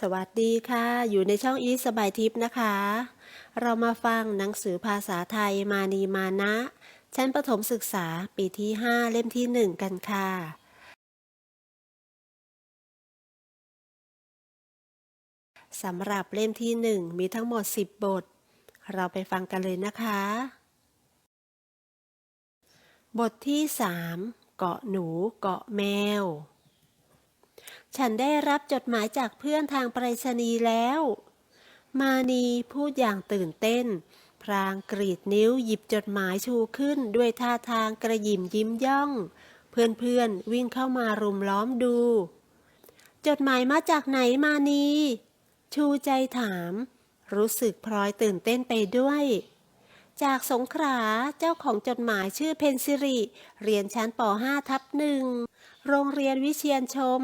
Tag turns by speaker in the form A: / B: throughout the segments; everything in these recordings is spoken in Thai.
A: สวัสดีค่ะ อยู่ในช่องอีสบายทิพย์นะคะ เรามาฟังหนังสือภาษาไทยมานีมานะ ชั้นประถมศึกษาปีที่ 5 เล่มที่ 1 กันค่ะ สำหรับเล่มที่ 1 มีทั้งหมด 10 บท เราไปฟังกันเลยนะคะ บทที่ 3 เกาะหนูเกาะแมว ฉันได้รับจดหมายจากเพื่อนทางไปรษณีย์แล้ว มานีพูดอย่างตื่นเต้น พรางกรีดนิ้วหยิบจดหมายชูขึ้นด้วยท่าทางกระยิมยิ้มย่อง เพื่อนๆวิ่งเข้ามารุมล้อมดู จดหมายมาจากไหนมานี ชูใจถาม รู้สึกพลอยตื่นเต้นไปด้วยจากสงขลาเจ้าของจดหมายชื่อเพนซิริ เรียนชั้นป .5 ทับหนึ่ง โรงเรียนวิเชียนชม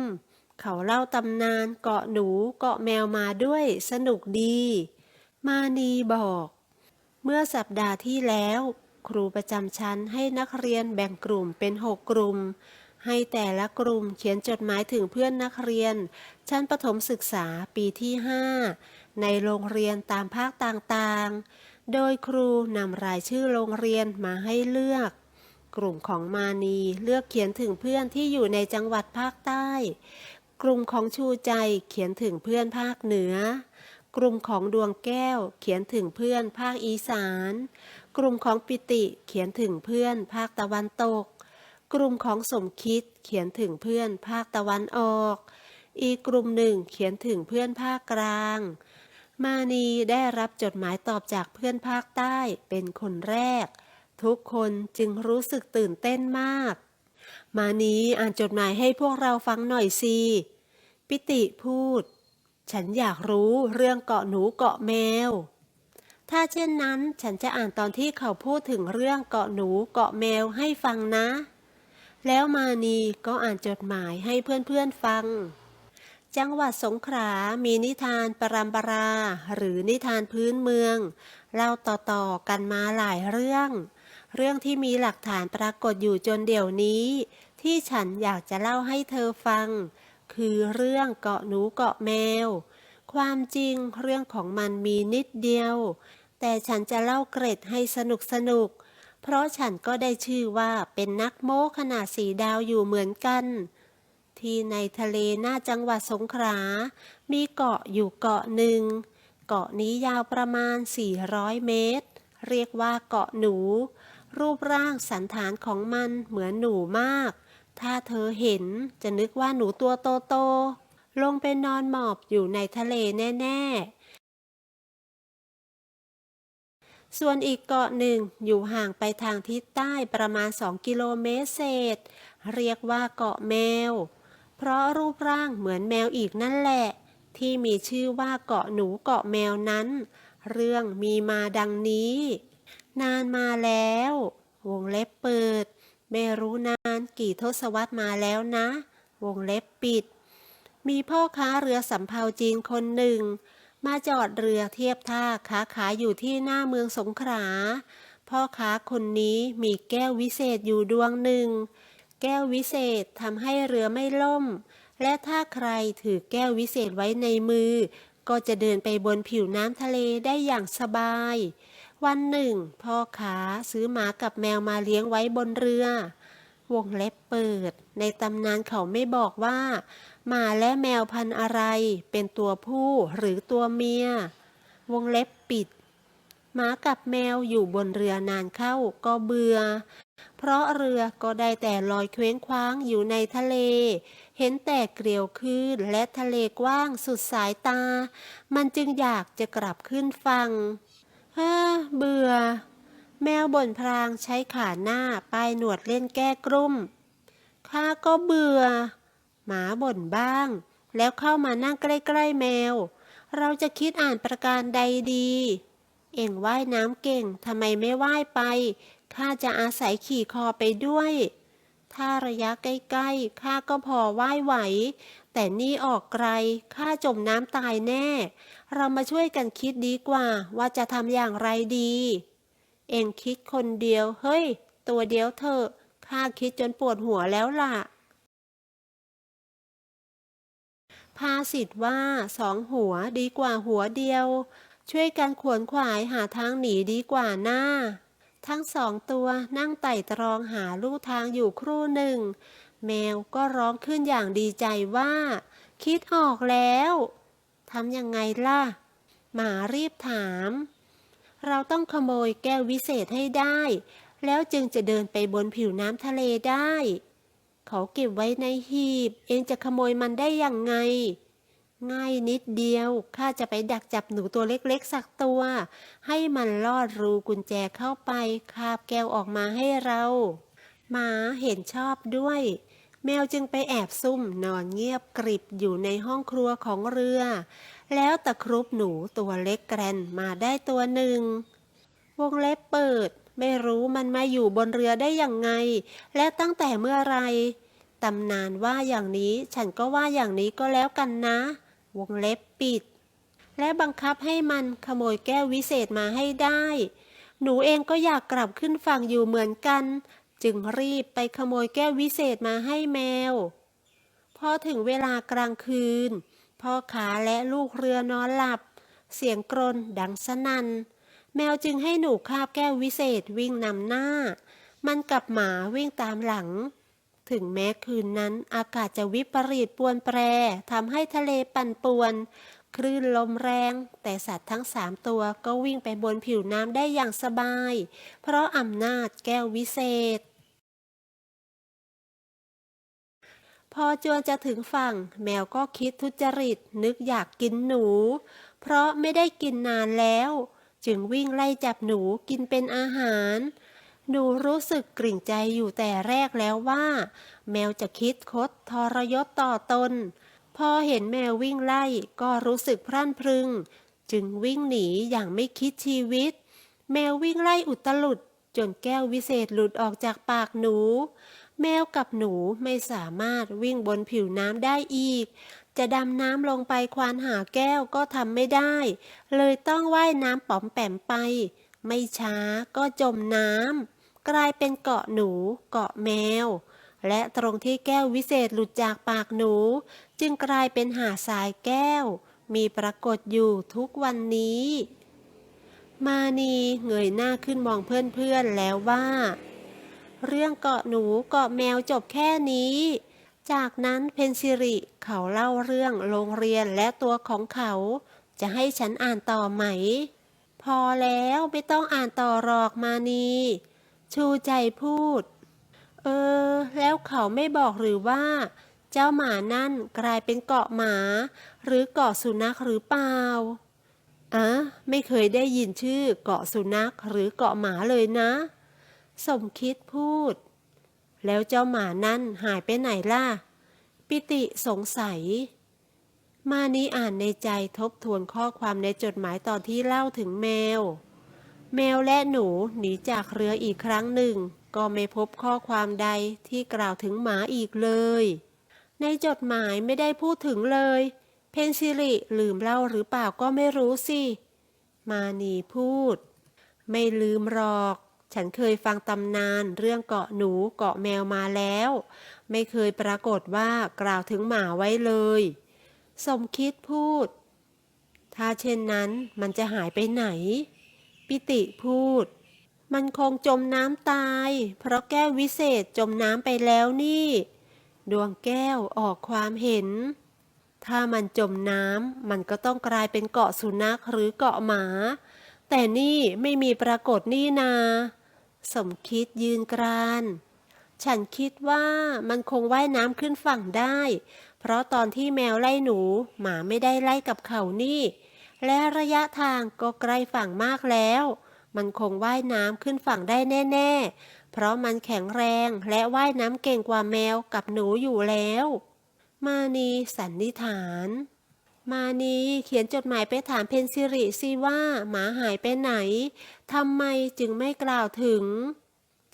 A: เขาเล่าตำนานเกาะหนูเกาะแมวมาด้วยสนุกดี มานีบอก เมื่อสัปดาห์ที่แล้ว ครูประจำชั้นให้นักเรียนแบ่งกลุ่มเป็นหกกลุ่ม ให้แต่ละกลุ่มเขียนจดหมายถึงเพื่อนนักเรียน ชั้นประถมศึกษาปีที่ 5 ในโรงเรียนตามภาคต่างๆ โดยครูนำรายชื่อโรงเรียนมาให้เลือกกลุ่มของมานีเลือกเขียนถึงเพื่อนที่อยู่ในจังหวัดภาคใต้ กลุ่มของชูใจเขียนถึงเพื่อนภาคเหนือ กลุ่มของดวงแก้วเขียนถึงเพื่อนภาคอีสาน กลุ่มของปิติเขียนถึงเพื่อนภาคตะวันตก กลุ่มของสมคิดเขียนถึงเพื่อนภาคตะวันออก อีกกลุ่มหนึ่งเขียนถึงเพื่อนภาคกลาง มานีได้รับจดหมายตอบจากเพื่อนภาคใต้เป็นคนแรก ทุกคนจึงรู้สึกตื่นเต้นมาก มานีอ่านจดหมายให้พวกเราฟังหน่อยสิ ปิติพูด ฉันอยากรู้เรื่องเกาะหนูเกาะแมว ถ้าเช่นนั้นฉันจะอ่านตอนที่เขาพูดถึงเรื่องเกาะหนูเกาะแมวให้ฟังนะ แล้วมานีก็อ่านจดหมายให้เพื่อนๆฟัง จังหวัดสงขลามีนิทานปรำปรา หรือนิทานพื้นเมืองเล่าต่อๆกันมาหลายเรื่อง เรื่องที่มีหลักฐานปรากฏอยู่จนเดี๋ยวนี้ ที่ฉันอยากจะเล่าให้เธอฟัง คือเรื่องเกาะหนูเกาะแมว ความจริงเรื่องของมันมีนิดเดียว แต่ฉันจะเล่าเกร็ดให้สนุกสนุก เพราะฉันก็ได้ชื่อว่าเป็นนักโม้ขนาดสีดาวอยู่เหมือนกัน ที่ในทะเลหน้าจังหวัดสงขลา มีเกาะอยู่เกาะหนึ่ง เกาะนี้ยาวประมาณ 400 เมตร เรียกว่าเกาะหนู รูปร่างสันฐานของมันเหมือนหนูมาก ถ้าเธอเห็นจะนึกว่าหนูตัวโตๆลงไปนอนหมอบอยู่ในทะเลแน่ ๆ ส่วนอีกเกาะหนึ่งอยู่ห่างไปทางทิศใต้ประมาณ 2 กิโลเมตรเศษ เรียกว่าเกาะแมว เพราะรูปร่างเหมือนแมวอีกนั่นแหละ ที่มีชื่อว่าเกาะหนูเกาะแมวนั้น เรื่องมีมาดังนี้ นานมาแล้ว วงเล็บเปิด ไม่รู้นานกี่ทศวรรษมาแล้วนะ วงเล็บปิด มีพ่อค้าเรือสำเภาจีนคนหนึ่ง มาจอดเรือเทียบท่าค้าขายอยู่ที่หน้าเมืองสงขลา พ่อค้าคนนี้มีแก้ววิเศษอยู่ดวงหนึ่ง แก้ววิเศษทำให้เรือไม่ล่ม และถ้าใครถือแก้ววิเศษไว้ในมือ ก็จะเดินไปบนผิวน้ำทะเลได้อย่างสบาย วันหนึ่ง พ่อค้าซื้อหมากับแมวมาเลี้ยงไว้บนเรือ วงเล็บเปิด ในตำนานเขาไม่บอกว่า หมาและแมวพันอะไร เป็นตัวผู้หรือตัวเมีย วงเล็บปิด หมากับแมวอยู่บนเรือนานเข้าก็เบื่อ เพราะเรือก็ได้แต่ลอยเคว้งคว้างอยู่ในทะเล เห็นแต่เกลียวคลื่นและทะเลกว้างสุดสายตา มันจึงอยากจะกลับขึ้นฝั่ง ฮ้อเบื่อ แมวบ่นพรางใช้ขาหน้าป้ายหนวดเล่นแก้กลุ้มข้าก็เบื่อ หมาบ่นบ้าง แล้วเข้ามานั่งใกล้ๆแมว เราจะคิดอ่านประการใดดี เอ็งว่ายน้ำเก่งทำไมไม่ว่ายไป ข้าจะอาศัยขี่คอไปด้วย ถ้าระยะใกล้ๆ ข้าก็พอว่ายไหว แต่นี่ออกไกลข้าจมน้ำตายแน่ เรามาช่วยกันคิดดีกว่าว่าจะทำอย่างไรดี เองคิดคนเดียว เฮ้ย ตัวเดียวเถอะข้าคิดจนปวดหัวแล้วล่ะพภาษิตว่าสองหัวดีกว่าหัวเดียว ช่วยกันขวนขวายหาทางหนีดีกว่าหน้า ทั้งสองตัวนั่งไต่ตรองหาลู่ทางอยู่ครู่หนึ่ง แมวก็ร้องขึ้นอย่างดีใจว่า คิดออกแล้วทำยังไงล่ะ หมารีบถาม เราต้องขโมยแก้ววิเศษให้ได้ แล้วจึงจะเดินไปบนผิวน้ำทะเลได้ เขาเก็บไว้ในหีบ เองจะขโมยมันได้ยังไง ง่ายนิดเดียว ข้าจะไปดักจับหนูตัวเล็กๆสักตัว ให้มันลอดรูกุญแจเข้าไป คาบแก้วออกมาให้เราหมาเห็นชอบด้วย แมวจึงไปแอบซุ่มนอนเงียบกริบอยู่ในห้องครัวของเรือ แล้วตะครุบหนูตัวเล็กแกรนมาได้ตัวหนึ่ง วงเล็บเปิด ไม่รู้มันมาอยู่บนเรือได้อยังไง และตั้งแต่เมื่อไรตำนานว่าอย่างนี้ฉันก็ว่าอย่างนี้ก็แล้วกันนะ วงเล็บปิด และบังคับให้มันขโมยแก้ววิเศษมาให้ได้ หนูเองก็อยากกลับขึ้นฝั่งอยู่เหมือนกัน จึงรีบไปขโมยแก้ววิเศษมาให้แมว พอถึงเวลากลางคืน พ่อขาและลูกเรือนอนหลับ เสียงกรนดังสนั่น แมวจึงให้หนูคาบแก้ววิเศษวิ่งนำหน้า มันกับหมาวิ่งตามหลัง ถึงแม้คืนนั้นอากาศจะวิปริตปวนแปรทำให้ทะเลปั่นป่วน คลื่นลมแรง แต่สัตว์ทั้งสามตัวก็วิ่งไปบนผิวน้ำได้อย่างสบาย เพราะอำนาจแก้ววิเศษ พอจวนจะถึงฝั่ง แมวก็คิดทุจริตนึกอยากกินหนู เพราะไม่ได้กินนานแล้ว จึงวิ่งไล่จับหนูกินเป็นอาหาร หนูรู้สึกกริ่งใจอยู่แต่แรกแล้วว่า แมวจะคิดคดทรยศต่อตน พอเห็นแมววิ่งไล่ก็รู้สึกพรั่นพรึง จึงวิ่งหนีอย่างไม่คิดชีวิต แมววิ่งไล่อุตลุดจนแก้ววิเศษหลุดออกจากปากหนู แมวกับหนูไม่สามารถวิ่งบนผิวน้ำได้อีก จะดำน้ำลงไปควานหาแก้วก็ทำไม่ได้ เลยต้องว่ายน้ำป๋อมแปมไป ไม่ช้าก็จมน้ำกลายเป็นเกาะหนูเกาะแมว และตรงที่แก้ววิเศษหลุดจากปากหนู จึงกลายเป็นหาดทรายแก้ว มีปรากฏอยู่ทุกวันนี้ มานีเงยหน้าขึ้นมองเพื่อนๆแล้วว่า เรื่องเกาะหนูเกาะแมวจบแค่นี้ จากนั้นเพนซิริเขาเล่าเรื่องโรงเรียนและตัวของเขา จะให้ฉันอ่านต่อไหม พอแล้วไม่ต้องอ่านต่อหรอกมานี ชูใจพูด เออ แล้วเขาไม่บอกหรือว่า เจ้าหมานั่นกลายเป็นเกาะหมา หรือเกาะสุนัขหรือเปล่าอะไม่เคยได้ยินชื่อเกาะสุนัขหรือเกาะหมาเลยนะ สมคิดพูด แล้วเจ้าหมานั่นหายไปไหนล่ะ ปิติสงสัย มานี้อ่านในใจทบทวนข้อความในจดหมายตอนที่เล่าถึงแมว แมวและหนูหนีจากเรืออีกครั้งหนึ่ง ก็ไม่พบข้อความใดที่กล่าวถึงหมาอีกเลย ในจดหมายไม่ได้พูดถึงเลย เพนซิริลืมเล่าหรือเปล่าก็ไม่รู้สิ มานีพูด ไม่ลืมหรอก ฉันเคยฟังตำนานเรื่องเกาะหนูเกาะแมวมาแล้ว ไม่เคยปรากฏว่ากล่าวถึงหมาไว้เลย สมคิดพูด ถ้าเช่นนั้นมันจะหายไปไหน ปิติพูด มันคงจมน้ำตาย เพราะแก้ววิเศษจมน้ำไปแล้วนี่ ดวงแก้วออกความเห็น ถ้ามันจมน้ำมันก็ต้องกลายเป็นเกาะสุนัขหรือเกาะหมาแต่นี่ไม่มีปรากฏนี่นา สมคิดยืนกราน ฉันคิดว่ามันคงว่ายน้ำขึ้นฝั่งได้ เพราะตอนที่แมวไล่หนู หมาไม่ได้ไล่กับเขานี่ และระยะทางก็ใกล้ฝั่งมากแล้ว มันคงว่ายน้ำขึ้นฝั่งได้แน่ ๆ เพราะมันแข็งแรงและว่ายน้ำเก่งกว่าแมวกับหนูอยู่แล้ว มานีสันนิษฐาน มานีเขียนจดหมายไปถามเพนซิริสิว่า หมาหายไปไหนทำไมจึงไม่กล่าวถึง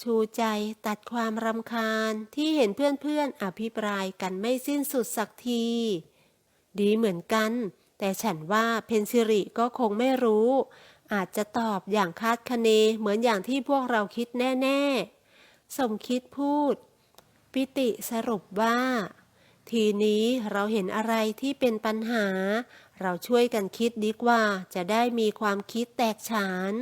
A: ชูใจตัดความรำคาญที่เห็นเพื่อนๆอภิปรายกันไม่สิ้นสุดสักที ดีเหมือนกัน แต่ฉันว่าเพนซิริก็คงไม่รู้ อาจจะตอบอย่างคาดคะเนเหมือนอย่างที่พวกเราคิดแน่ ๆ สมคิดพูด ปิติสรุปว่า ทีนี้เราเห็นอะไรที่เป็นปัญหา เราช่วยกันคิดดีกว่าจะได้มีความคิดแตกฉาน